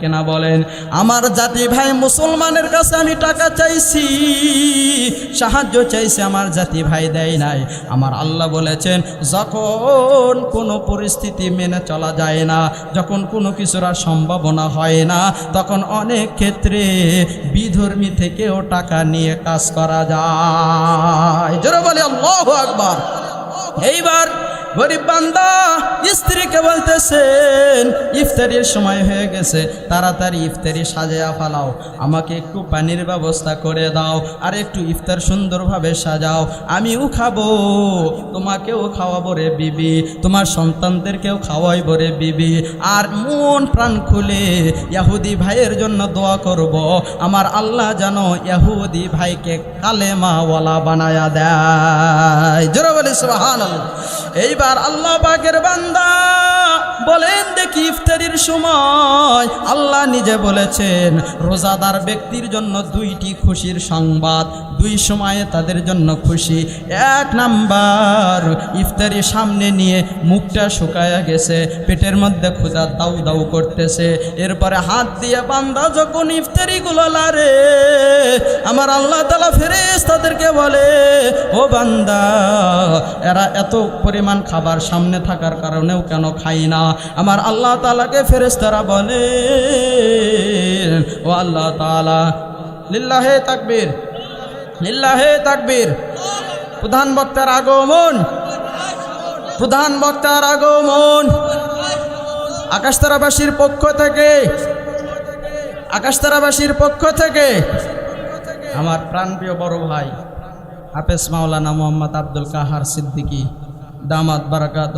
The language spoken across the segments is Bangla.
কিনা বলেন, আমার জাতি ভাই মুসলমানের কাছে আমি টাকা চাইছি, সাহায্য চাইছি আমার জাতি ভাই দেয় নাই। আমার আল্লাহ বলেছেন, যখন কোনো পরিস্থিতি মেনে চলা যায় না, যখন কোনো কিছুর আর সম্ভাবনা হয় না, তখন অনেক ক্ষেত্রে বিধর্মী থেকেও টাকা নিয়ে কাজ করা যায়। জোরে বলে আল্লাহ আকবার। এইবার গরিব বান্দা, স্ত্রীকে বলতেছেন, ইফতারির সময় হয়ে গেছে, তাড়াতাড়ি ইফতারি সাজায়া ফালাও। আমাকে একটু পানির ব্যবস্থা করে দাও আর একটু ইফতার সুন্দরভাবে সাজাও। আমিও খাব, তোমাকেও খাওয়াবো রে বিবি, তোমার সন্তানদেরকেও খাওয়াইবো রে বিবি। আর মন প্রাণ খুলে ইয়াহুদি ভাইয়ের জন্য দোয়া করব, আমার আল্লাহ যেন ইয়াহুদি ভাইকে কালেমাওয়ালা বানায়া দেয়। জোরে বলি সুবহান এইবার আল্লাহ পাকের বান্দা বলেন দেখি ইফতারির সময় আল্লাহ নিজে বলেছেন, রোজাদার ব্যক্তির জন্য দুইটি খুশির সংবাদ, দুই সময়ে তাদের জন্য খুশি। এক নাম্বার, ইফতারি সামনে নিয়ে মুখটা শুকায়া গেছে, পেটের মধ্যে ক্ষুধা দাউ দাউ করতেছে। এরপরে হাত দিয়ে বান্দা যখন ইফতারিগুলো লারে আমার আল্লাহ তালা ফেরেস তাদেরকে বলে, ও বান্দা, এরা এত পরিমাণ খাবার সামনে থাকার কারণেও কেন খাই না? আমার আল্লাহ তালাকে ফেরেস্তারা বলে, ও আল্লাহ তালা লিল্লাহে তাকবীর লিল্লাহে তাকবীর, প্রধান বক্তার আগমন, প্রধান বক্তার আগমন, আকাশতারাবাসীর পক্ষ থেকে, আকাশতারাবাসীর পক্ষ থেকে, আমার প্রাণপ্রিয় বড় ভাই, হাফেজ মাওলানা মোহাম্মদ আব্দুল কাহার সিদ্দিকী, দামাত বারাকাত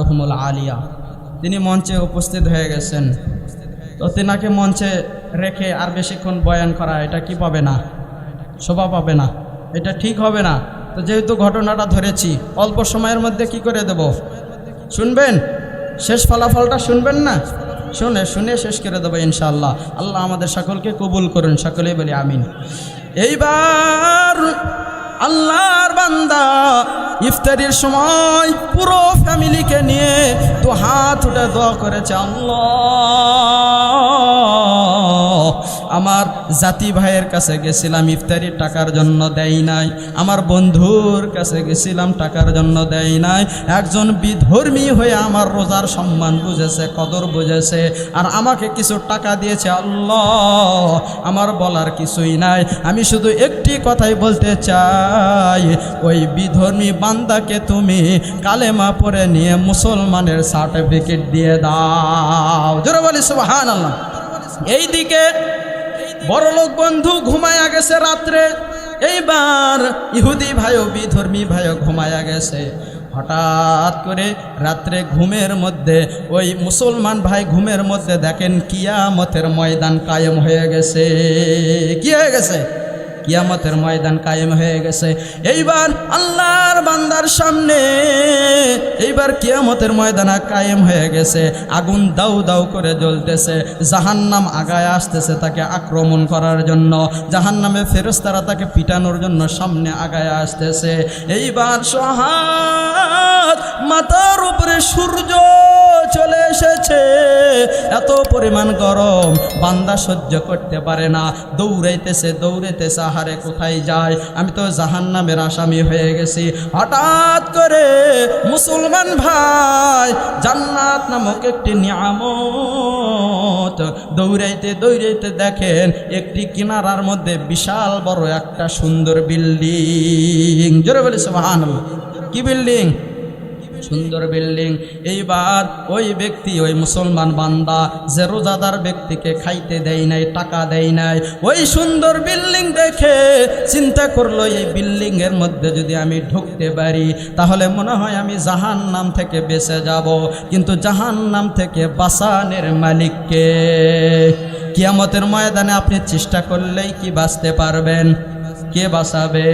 আলিয়া তিনি মঞ্চে উপস্থিত হয়ে গেছেন। তো তেনাকে মঞ্চে রেখে আর বেশিক্ষণ বয়ান করা, এটা কি পাবে না? শোভা পাবে না। এটা ঠিক হবে না। তো যেহেতু ঘটনাটা ধরেছি, অল্প সময়ের মধ্যে কি করে দেব? শুনবেন? শেষ ফলাফলটা শুনবেন না? শুনে শুনে শেষ করে দেবো ইনশাআল্লাহ। আল্লাহ আমাদের সকলকে কবুল করুন, সকলেই বলি আমিন। এইবার আল্লাহর বান্দা ইফতারির সময় পুরো ফ্যামিলিকে নিয়ে তো হাত উঠে দোয়া করেছে আল্লাহ। আমার জাতি ভাইয়ের কাছে গেছিলাম ইফতারির টাকার জন্য দেয় নাই। আমার বন্ধুর কাছে গেছিলাম টাকার জন্য দেয় নাই। একজন বিধর্মী হয়ে আমার রোজার সম্মান বুঝেছে, কদর বুঝেছে, আর আমাকে কিছু টাকা দিয়েছে। আল্লাহ, আমার বলার কিছুই নাই। আমি শুধু একটি কথাই বলতে চাই, ওই বিধর্মী বান্দাকে তুমি কালেমা পরে নিয়ে মুসলমানের সার্টিফিকেট দিয়ে দাও। জোরে বলি সুবাহান আল্লাহ এইদিকে বড়লোক বন্ধু ঘুমায়া গেছে রাত্রে। এইবার ইহুদি ভাইও বিধর্মী ভাইও ঘুমায়া গেছে। হঠাৎ করে রাত্রে ঘুমের মধ্যে ওই মুসলমান ভাই ঘুমের মধ্যে দেখেন কিয়ামতের ময়দান কায়েম হয়ে গেছে। কি হয়ে গেছে? কিয়ামতের ময়দান কায়েম হয়ে গেছে। এইবার আল্লাহর বান্দার সামনে এইবার কিয়ামতের ময়দানা কায়েম হয়ে গেছে। আগুন দাউ দাউ করে জ্বলতেছে। জাহান্নাম আগায় আসতেছে তাকে আক্রমণ করার জন্য। জাহান্নামে ফেরস্তারা তাকে পিটানোর জন্য সামনে আগায় আসতেছে। এইবার সহাত মাথার উপরে সূর্য এত পরিমাণ গরম, বান্দা সহ্য করতে পারে না। দৌড়াইতেছে দৌড়াইতেছে, আহারে কোথায় যায়? আমি তো জাহান নামের আসামি হয়ে গেছি। হঠাৎ করে মুসলমান ভাই জান্নাত নামক একটি নিয়ামত দৌড়াইতে দৌড়াইতে দেখেন একটি কিনারার মধ্যে বিশাল বড় একটা সুন্দর বিল্ডিং। জোরে বলেছে মহান কি বিল্ডিং? সুন্দর বিল্ডিং। এইবার ওই ব্যক্তি, ওই মুসলমান বান্দা যে রোজাদার ব্যক্তিকে খাইতে দেয় নাই, টাকা দেয় নাই, ওই সুন্দর বিল্ডিং দেখে চিন্তা করল, এই বিল্ডিং এর মধ্যে যদি আমি ঢুকতে পারি, তাহলে মনে হয় আমি জাহান নাম থেকে বেঁচে যাব। কিন্তু জাহান নাম থেকে বাসানের মালিককে কিয়ামতের ময়দানে আপনি চেষ্টা করলেই কি বাঁচতে পারবেন? কে বাঁচাবে?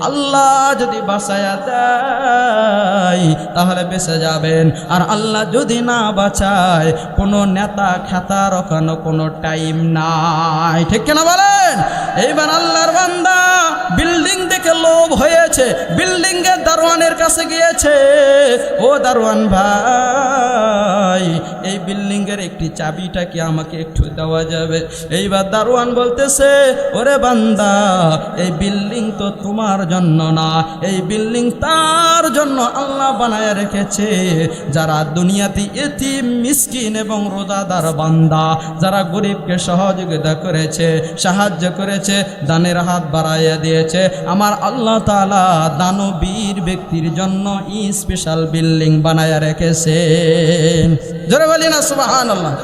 আল্লাহ যদি বাঁচায়া দেয়, তাহলে বেঁচে যাবেন। আর আল্লাহ যদি না বাঁচায়, কোনো নেতা খেতা ওখানে কোনো টাইম নাই। ঠিক কেনা বলেন? এইবার আল্লাহর বান্দা বিল্ডিং লোভ হয়েছে বিল্ডিং এর দারোয়ানের কাছে গিয়েছে। ও দারোয়ান ভাই, এই বিল্ডিং এর একটি চাবিটা কি আমাকে একটু দেওয়া যাবে? এইবার দারোয়ান বলতেছে, ওরে বান্দা, এই বিল্ডিং তো তোমার জন্য না, এই বিল্ডিং তার জন্য আল্লাহ বানায় রেখেছে। যারা দুনিয়াতে এতি মিসকিন এবং রোজাদার বান্দা, যারা গরিবকে সহযোগিতা করেছে, সাহায্য করেছে, দানের হাত বাড়াইয়া দিয়েছে, আমার আল্লাহ তালা দানবীর ব্যক্তির জন্য স্পেশাল বিল্ডিং বানায় রেখেছে জোরে বলি না সুবাহান আল্লাহ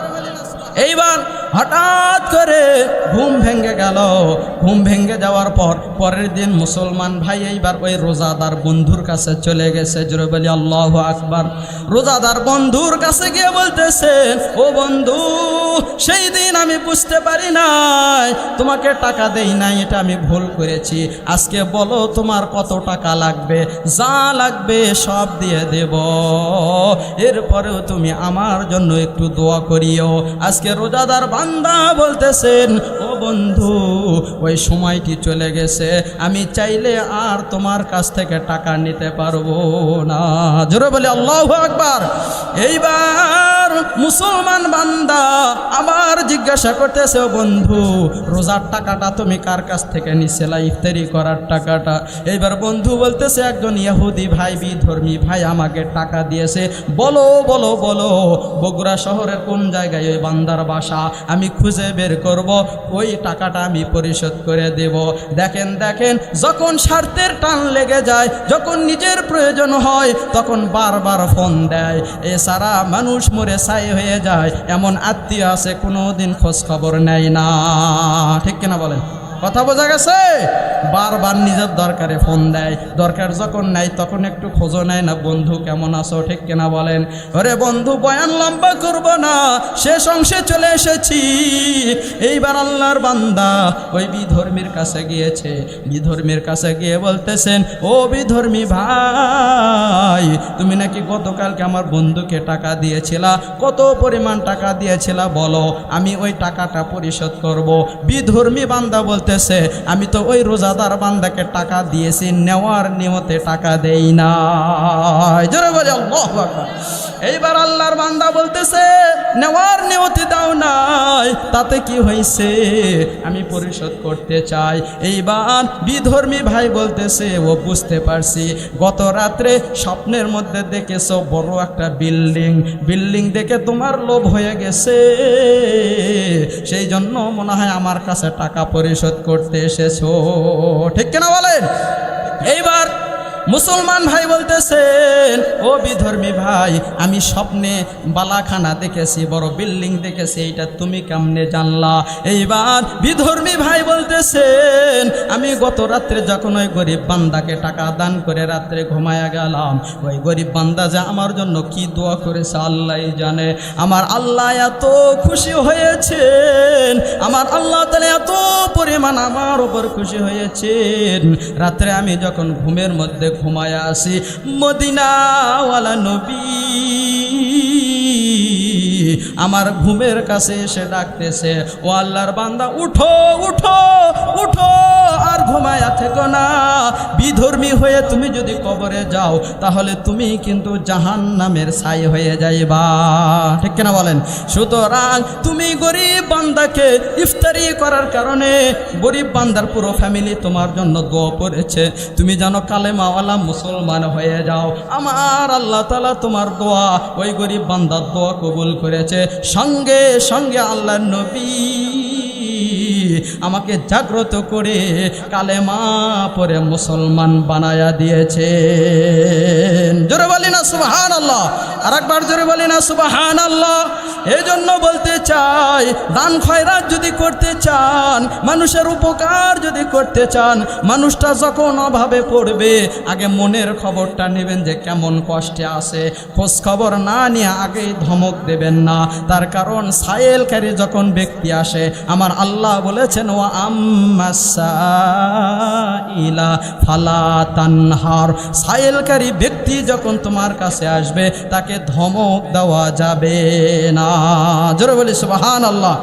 এইবার হঠাৎ করে ঘুম ভেঙে গেল। ঘুম ভেঙে যাওয়ার পর, পরের দিন মুসলমান ভাই এইবার ওই রোজাদার বন্ধুর কাছে চলে গেছে। জোরে বলি, আল্লাহ আকবার। রোজাদার বন্ধুর কাছে গিয়ে বলতেছে, ও বন্ধু, সেই দিন আমি বুঝতে পারি নাই, তোমাকে টাকা দেই নাই, এটা আমি ভুল করেছি। আজকে বলো তোমার কত টাকা লাগবে? যা লাগবে সব দিয়ে দেব। এরপরেও তুমি আমার জন্য একটু দোয়া করিও। আজকে রোজাদার বান্দা বলতেছেন ও বন্ধু, ওই সময়টি চলে গেছে। আমি চাইলে আর তোমার কাছ থেকে টাকা নিতে পারব না। জোরে বলে আল্লাহ আকবার। এইবার মুসলমান বান্দা আবার জিজ্ঞাসা করতেছে বন্ধু, রোজার টাকাটা তুমি কার কাছ থেকে নিছিলা ইফতারি করার টাকাটা? এইবার বন্ধু বলতেছে, একজন ইয়াহুদি ভাই, বিধর্মী ভাই আমাকে টাকা দিয়েছে। বলো বলো বলো, বগুড়া শহরের কোন জায়গায় ওই বান্দার বাসা? আমি খুঁজে বের করব। ওই টাকাটা আমি পরিশোধ করে দেব। দেখেন দেখেন, যখন স্বার্থের টান লেগে যায়, যখন নিজের প্রয়োজন হয়, তখন বারবার ফোন দেয়। এছাড়া মানুষ মরে ছাই হয়ে যায়, এমন আত্মীয় আছে কোনো দিন খোঁজ খবর নেয় না। ঠিক কিনা বলেন? কথা বোঝা গেছে? বারবার নিজের দরকারে ফোন দেয়। দরকার যখন নাই, তখন একটু খোঁজো নেয় না, বন্ধু, কেমন আছো? ঠিক কিনা বলেন? ওরে বন্ধু, বয়ান লম্বা করব না, শেষ অংশে চলে এসেছি। এইবার আল্লাহর বান্দা ওই বিধর্মীর কাছে গিয়েছে। বিধর্মীর কাছে গিয়ে বলতেছেন, ও বিধর্মী ভাই, তুমি নাকি গতকালকে আমার বন্ধুকে টাকা দিয়েছিলা? কত পরিমাণ টাকা দিয়েছিলা বলো? আমি ওই টাকাটা পরিশোধ করব। বিধর্মী বান্দা বলতেছে আমি তো ওই রোজাদার বান্দাকে টাকা দিয়েছি, নেওয়ার নিয়তে টাকা দেই না এইবার আল্লাহর বান্দা বলতেছে, নেওয়ার নিয়তি দাও নাই, তাতে কি হয়েছে? আমি পরিশোধ করতে চাই। এইবার বিধর্মী ভাই বলতেছে, ও বুঝতে পারছি। গত রাত্রে স্বপ্নের মধ্যে দেখেছ বড় একটা বিল্ডিং। বিল্ডিং দেখে তোমার লোভ হয়ে গেছে। সেই জন্য মনে হয় আমার কাছে টাকা পরিশোধ করতে এসেছ। ঠিক কেনা বলেন? এইবার মুসলমান ভাই বলতেছেন, ও বিধর্মী ভাই, আমি স্বপ্নে বালাখানা দেখেছি, বড় বিল্ডিং দেখেছি, এইটা তুমি কেমনে জানলা? এইবার বিধর্মী ভাই বলতেছেন, আমি গত রাত্রে যখন ওই গরিব বান্দাকে টাকা দান করে রাত্রে ঘুমায়া গেলাম, ওই গরিব বান্দা যে আমার জন্য কি দোয়া করেছে আল্লাহ জানে। আমার আল্লাহ এত খুশি হয়েছেন, আমার আল্লাহ তাহলে এত পরিমাণ আমার ওপর খুশি হয়েছেন। রাত্রে আমি যখন ঘুমের মধ্যে ঘুমায় আসে মদিনাওয়ালা নবী। আমার ঘুমের কাছে এসে ডাকতেছে ও আল্লাহর বান্দা উঠো উঠো। ঘুমায়া থেকো না। বিধর্মী হয়ে তুমি যদি কবরে যাও, তাহলে তুমি কিন্তু জাহান নামের ছাই হয়ে যাইবা। ঠিক কিনা বলেন? সুতরাং তুমি গরিব বান্দাকে ইফতারি করার কারণে গরিব বান্দার পুরো ফ্যামিলি তোমার জন্য দোয়া করেছে। তুমি যেন কালেমাওয়ালা মুসলমান হয়ে যাও। আমার আল্লাহ তালা তোমার দোয়া ওই গরিব বান্দার দোয়া কবুল করেছে। সঙ্গে সঙ্গে আল্লাহ নবী আমাকে জাগ্রত করে কালেমা পরে মুসলমান বানায়া দিয়েছে জোরে বলি না সুহান আল্লাহ আর একবার জোরে বলি না সুবাহান আল্লাহ এই জন্য বলতে চাই, দান খয়রাত যদি করতে চান, মানুষের উপকার যদি করতে চান, মানুষটা যখন অভাবে পড়বে, আগে মনের খবরটা নেবেন যে কেমন কষ্টে আছে। খোঁজ খবর না নিয়ে আগেই ধমক দেবেন না। তার কারণ সায়েলকারী যখন ব্যক্তি আসে, আমার আল্লাহ বলেছেন ও ইলা ফালা তানহার। সায়েলকারী ব্যক্তি যখন তোমার কাছে আসবে তাকে ধমক দেওয়া যাবে না। জোরে বলি সুবাহান আল্লাহ